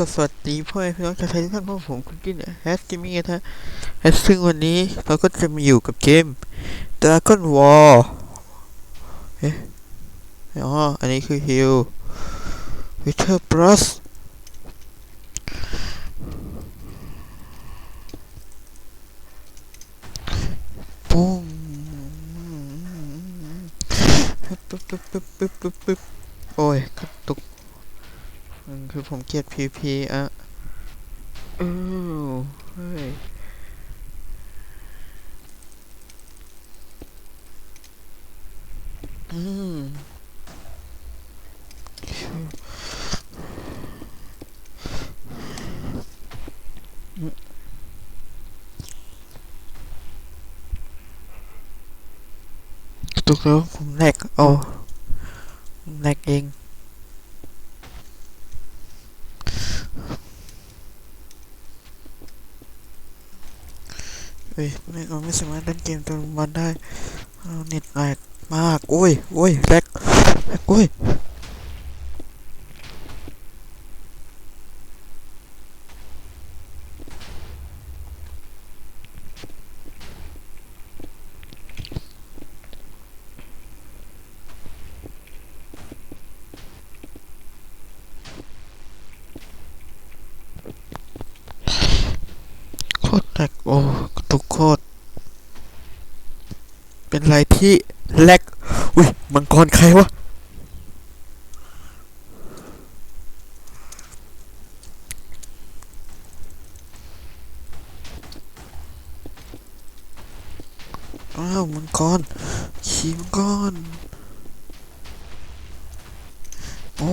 ก็สวัสดีพ่อแม่พี่น้องชาวไทยทุกท่านพวกผมคุณกินแฮสกิมมิ่งนะฮะซึ่งวันนี้เราก็จะมาอยู่กับเกม Dragon War เอ๊ะอ๋อ อันนี้คือ Hill Winter Plus ปุ้งปึ๊บปึ๊บปึ๊บปึ๊บปึ๊บโอ้ยกระตุก คือผมเกลียด PVP อะเออเฮ้ยอืมอืมกระตุกแล้วผมแหลกโอ้ผมแหลกเอง เฮ้ยไม่เราไม่สามารถเล่นเกมตัวบอลได้เน็ตแลกมาก โอ้ยโอ้ยแลกแลกโอ้ย ตรแลกโอ้ตุกโคตร เป็นไรที่แลกอุ้ยมังกรใครวะ อ้าวมังกร ขี่มังกรโอ้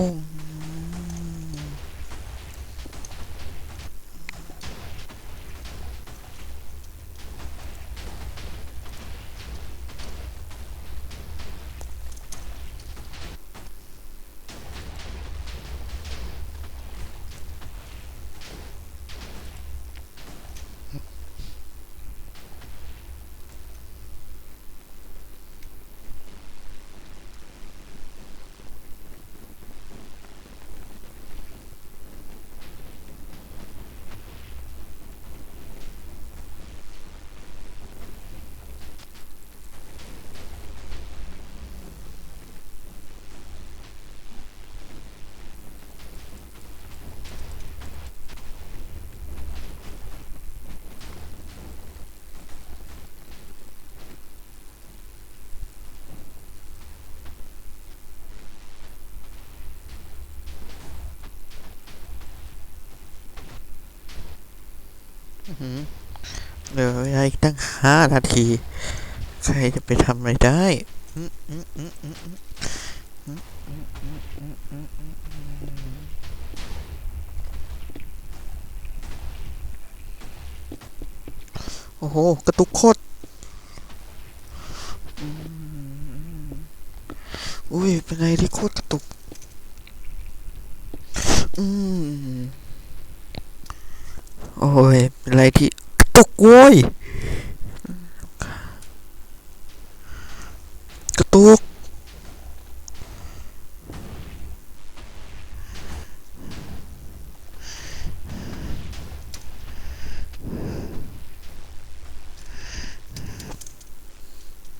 เหลือเวลาอีกตั้งห้านาที ใครจะไปทำอะไรได้โอ้โห กระตุกโคตร อุ้ย เป็นไงที่โคตรกระตุก อืม ยเป็นไรที่ตกโว้ยกระตุก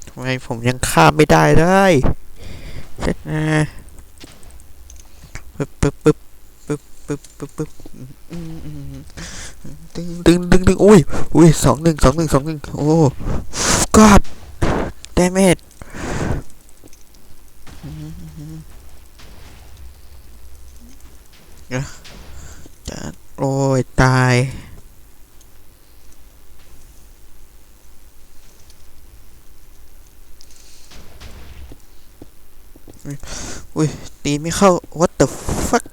ทำไมผมยังข้ามไม่ได้เลยเสร็จนะปึ๊บปึ๊บปึ๊บปึ๊บปึ๊บปึ๊บ ปึ๊บอืมอืมอืมตึงตึงตึงตึงอุ้ยอุ้ยสองหนึ่งสองหนึ่งสองหนึ่งโอ้กอดดเมจจะโอ้ย ตาย อุ้ย ตีไม่เข้า what the fuck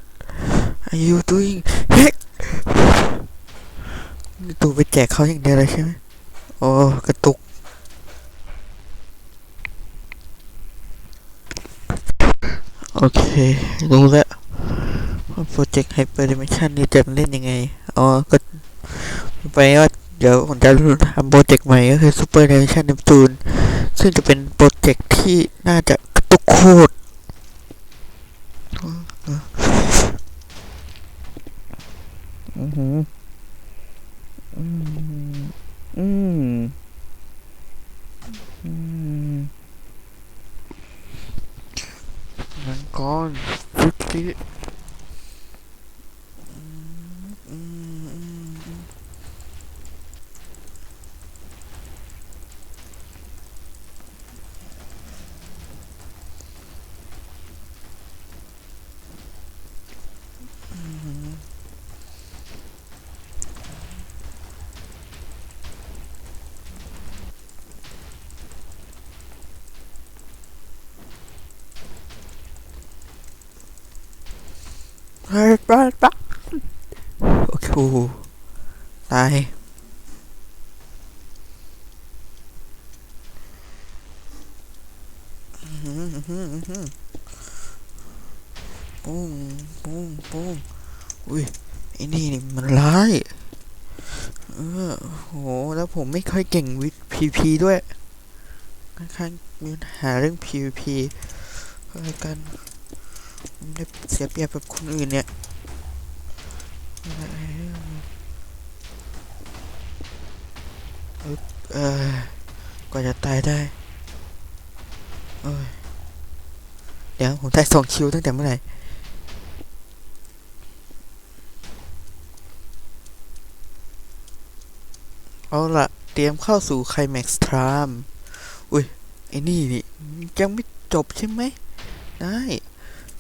are you doing heck นี่ ตูไปแจกเขาอย่างเดียวเลยใช่ไหมโอ้กระตุกโอเครู้แล้วโปรเจกต์ไฮเปอร์ดิเมชันนี่จะเล่นยังไงอ๋อก็ไปว่าเดี๋ยวผมจะทำโปรเจกต์ใหม่ก็คือ Super Dimension Neptune ซึ่งจะเป็นโปรเจกต์ที่น่าจะกระตุกโคตร gone. Quickly. เฮ้ยปะปะโอเคตายอื้อหืออื้อหืออื้อหือปุ้งปุ้งปุ้งอุ้ยไอ้นี่นี่มันร้ายเออโหแล้วผมไม่ค่อยเก่งวิทพีพีด้วยค่อนข้างมีปัญหาเรื่อง PVP อะไรกัน ได้เสียเปรียบกับคนอื่นเนี่ยเออกว่าจะตายได้เดี๋ยวผมได้สองคิวตั้งแต่เมื่อไหร่เอาละเตรียมเข้าสู่ไคลแม็กซ์ทราม อุ้ยไอ้นี่นี่ยังไม่จบใช่ไหม ได้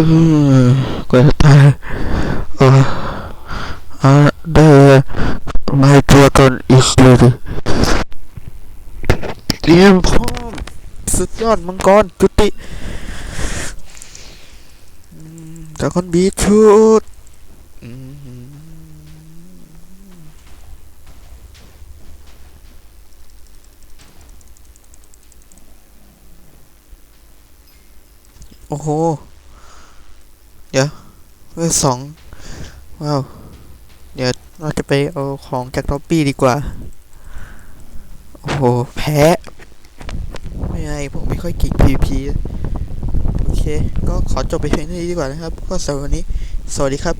kata uh, ada my dragon is ready เตรียมพร้อมสุดยอดมังกรจุติดราก้นบีชุดโอ้โห เวอร์สองว้าวเดี๋ยวเราจะไปเอาของจากท็อปปี้ดีกว่า โอ้โห แพ้ ไม่ไงผมไม่ค่อยเก่ง PVP โอเค ก็ขอจบไปเพียงเท่านี้ดีกว่านะครับ ก็สำหรับวันนี้ สวัสดีครับ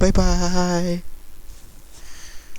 บ๊ายบาย